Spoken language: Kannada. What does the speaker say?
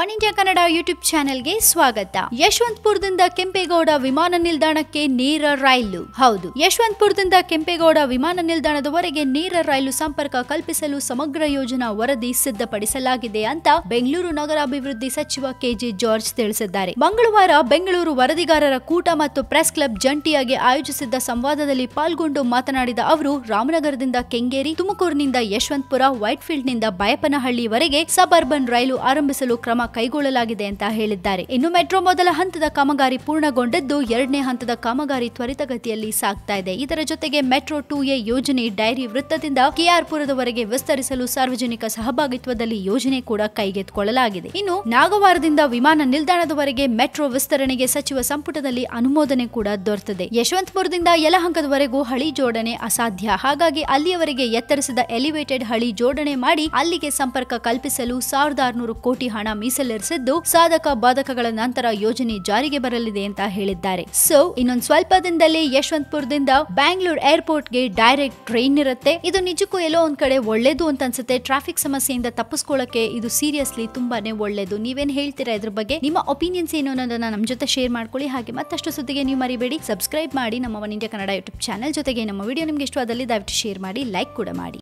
ಒನ್ ಇಂಡಿಯಾ ಕನ್ನಡ ಯೂಟ್ಯೂಬ್ ಚಾನೆಲ್ಗೆ ಸ್ವಾಗತ. ಯಶವಂತಪುರದಿಂದ ಕೆಂಪೇಗೌಡ ವಿಮಾನ ನಿಲ್ದಾಣಕ್ಕೆ ನೇರ ರೈಲು. ಹೌದು, ಯಶವಂತಪುರದಿಂದ ಕೆಂಪೇಗೌಡ ವಿಮಾನ ನಿಲ್ದಾಣದವರೆಗೆ ನೇರ ರೈಲು ಸಂಪರ್ಕ ಕಲ್ಪಿಸಲು ಸಮಗ್ರ ಯೋಜನಾ ವರದಿ ಸಿದ್ಧಪಡಿಸಲಾಗಿದೆ ಅಂತ ಬೆಂಗಳೂರು ನಗರಾಭಿವೃದ್ಧಿ ಸಚಿವ ಕೆಜೆ ಜಾರ್ಜ್ ತಿಳಿಸಿದ್ದಾರೆ. ಮಂಗಳವಾರ ಬೆಂಗಳೂರು ವರದಿಗಾರರ ಕೂಟ ಮತ್ತು ಪ್ರೆಸ್ ಕ್ಲಬ್ ಜಂಟಿಯಾಗಿ ಆಯೋಜಿಸಿದ್ದ ಸಂವಾದದಲ್ಲಿ ಪಾಲ್ಗೊಂಡು ಮಾತನಾಡಿದ ಅವರು, ರಾಮನಗರದಿಂದ ಕೆಂಗೇರಿ, ತುಮಕೂರಿನಿಂದ ಯಶವಂತಪುರ, ವೈಟ್ಫೀಲ್ಡ್ನಿಂದ ಬಯಪನಹಳ್ಳಿವರೆಗೆ ಸಬರ್ಬನ್ ರೈಲು ಆರಂಭಿಸಲು ಕ್ರಮ ಕೈಗೊಳ್ಳಲಾಗಿದೆ ಅಂತ ಹೇಳಿದ್ದಾರೆ. ಇನ್ನು ಮೆಟ್ರೋ ಮೊದಲ ಹಂತದ ಕಾಮಗಾರಿ ಪೂರ್ಣಗೊಂಡದ್ದು ಎರಡನೇ ಹಂತದ ಕಾಮಗಾರಿ ತ್ವರಿತಗತಿಯಲ್ಲಿ ಸಾಗ್ತಾ ಇದೆ. ಇದರ ಜೊತೆಗೆ ಮೆಟ್ರೋ ಟೂ ಎ ಯೋಜನೆ ಡೈರಿ ವೃತ್ತದಿಂದ ಕೆಆರ್ಪುರದವರೆಗೆ ವಿಸ್ತರಿಸಲು ಸಾರ್ವಜನಿಕ ಸಹಭಾಗಿತ್ವದಲ್ಲಿ ಯೋಜನೆ ಕೂಡ ಕೈಗೆತ್ತಿಕೊಳ್ಳಲಾಗಿದೆ. ಇನ್ನು ನಾಗವಾರದಿಂದ ವಿಮಾನ ನಿಲ್ದಾಣದವರೆಗೆ ಮೆಟ್ರೋ ವಿಸ್ತರಣೆಗೆ ಸಚಿವ ಸಂಪುಟದಲ್ಲಿ ಅನುಮೋದನೆ ಕೂಡ ದೊರೆತಿದೆ. ಯಶವಂತಪುರದಿಂದ ಯಲಹಂಕದವರೆಗೂ ಹಳಿ ಜೋಡಣೆ ಅಸಾಧ್ಯ. ಹಾಗಾಗಿ ಅಲ್ಲಿಯವರೆಗೆ ಎತ್ತರಿಸಿದ ಎಲಿವೇಟೆಡ್ ಹಳಿ ಜೋಡಣೆ ಮಾಡಿ ಅಲ್ಲಿಗೆ ಸಂಪರ್ಕ ಕಲ್ಪಿಸಲು ಸಾವಿರದ ಆರುನೂರು ಕೋಟಿ ಹಣ ಮೀಸಲಿರಿಸಿದ್ದು ಸಾಧಕ ಬಾಧಕಗಳ ನಂತರ ಯೋಜನೆ ಜಾರಿಗೆ ಬರಲಿದೆ ಅಂತ ಹೇಳಿದ್ದಾರೆ. ಸೊ ಇನ್ನೊಂದು ಸ್ವಲ್ಪ ದಿನದಲ್ಲಿ ಯಶವಂತಪುರದಿಂದ ಬ್ಯಾಂಗ್ಳೂರ್ ಏರ್ಪೋರ್ಟ್ಗೆ ಡೈರೆಕ್ಟ್ ಟ್ರೈನ್ ಇರುತ್ತೆ. ಇದು ನಿಜಕ್ಕೂ ಎಲ್ಲೋ ಒಂದ್ ಕಡೆ ಒಳ್ಳೇದು ಅಂತ ಅನ್ಸುತ್ತೆ. ಟ್ರಾಫಿಕ್ ಸಮಸ್ಯೆಯಿಂದ ತಪ್ಪಿಸ್ಕೊಳ್ಳಕ್ಕೆ ಇದು ಸೀರಿಯಸ್ಲಿ ತುಂಬಾನೇ ಒಳ್ಳೇದು. ನೀವೇನ್ ಹೇಳ್ತೀರಾ ಇದ್ರ ಬಗ್ಗೆ? ನಿಮ್ಮ ಒಪಿನಿಯನ್ಸ್ ಏನು ಅನ್ನೋದನ್ನ ನಮ್ಮ ಜೊತೆ ಶೇರ್ ಮಾಡ್ಕೊಳ್ಳಿ. ಹಾಗೆ ಮತ್ತಷ್ಟು ಸುದ್ದಿಗೆ ನೀವು ಮರಿಬೇಡಿ. ಸಬ್ಸ್ಕ್ರೈಬ್ ಮಾಡಿ ನಮ್ಮ one India Kannada YouTube channel ಜೊತೆಗೆ ನಮ್ಮ ವಿಡಿಯೋ ನಿಮ್ಗೆ ಇಷ್ಟವಾದಲ್ಲಿ ದಯವಿಟ್ಟು ಶೇರ್ ಮಾಡಿ ಲೈಕ್ ಕೂಡ ಮಾಡಿ.